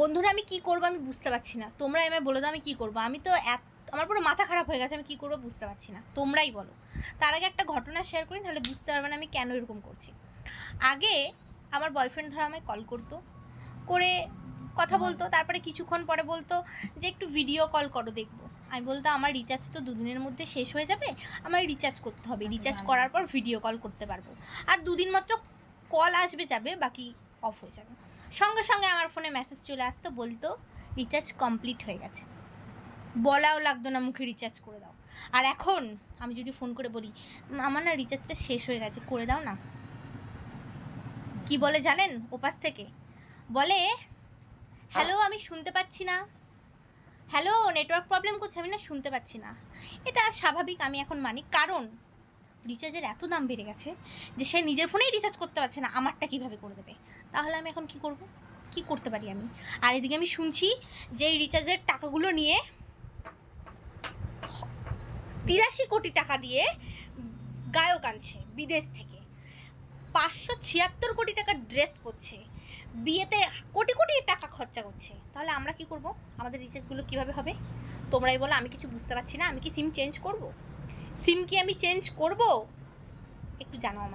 বন্ধুরা আমি কি করব আমি বুঝতে পারছি না। তোমরা এমআই বলে দাও আমি কি করব। আমি তো এক আমার পুরো মাথা খারাপ হয়ে গেছে আমি কি করব বুঝতে পারছি না। তোমরাই বলো। তার আগে একটা ঘটনা শেয়ার করি নাহলে বুঝতে পারবে না আমি কেন এরকম করছি। আগে আমার বয়ফ্রেন্ড ধরো আমায় কল করতো করে কথা বলতো তারপরে কিছুক্ষণ পরে বলতো যে একটু ভিডিও কল করো দেখব। আমি বলতো আমার রিচার্জ তো দুদিনের মধ্যে শেষ হয়ে যাবে আমায় রিচার্জ করতে হবে। রিচার্জ করার পর ভিডিও কল করতে পারব। আর দুদিন মাত্র কল আসবে যাবে বাকি অফ হয়ে যাবে। সঙ্গে সঙ্গে আমার ফোনে মেসেজ চলে আসতো, বলতো রিচার্জ কমপ্লিট হয়ে গেছে। বলাও লাগতো না, মুখে রিচার্জ করে দাও। আর এখন আমি যদি ফোন করে বলি, আমার না রিচার্জটা শেষ হয়ে গেছে, করে দাও না। কি বলে জানেন ওপাশ থেকে? বলে হ্যালো আমি শুনতে পাচ্ছি না। হ্যালো নেটওয়ার্ক প্রবলেম করছে, আমি না শুনতে পাচ্ছি না। এটা স্বাভাবিক, আমি এখন মানি। কারণ রিচার্জের এত দাম বেড়ে গেছে যে সে নিজের ফোনেই রিচার্জ করতে পারছে না, আমারটা কীভাবে করে দেবে? তাহলে আমি এখন কি করব? কি করতে পারি আমি? আর এদিকে আমি শুনছি যে এই রিচার্জের টাকাগুলো নিয়ে তিরাশি কোটি টাকা দিয়ে গায়ক আনছে বিদেশ থেকে। পাঁচশো ছিয়াত্তর কোটি টাকার ড্রেস পরছে। বিয়েতে কোটি কোটি টাকা খরচা করছে। তাহলে আমরা কি করব? আমাদের রিচার্জগুলো কীভাবে হবে? তোমরাই বলো, আমি কিছু বুঝতে পারছি না। আমি কি সিম চেঞ্জ করব? সিম কি আমি চেঞ্জ করব? একটু জানাও আমায়।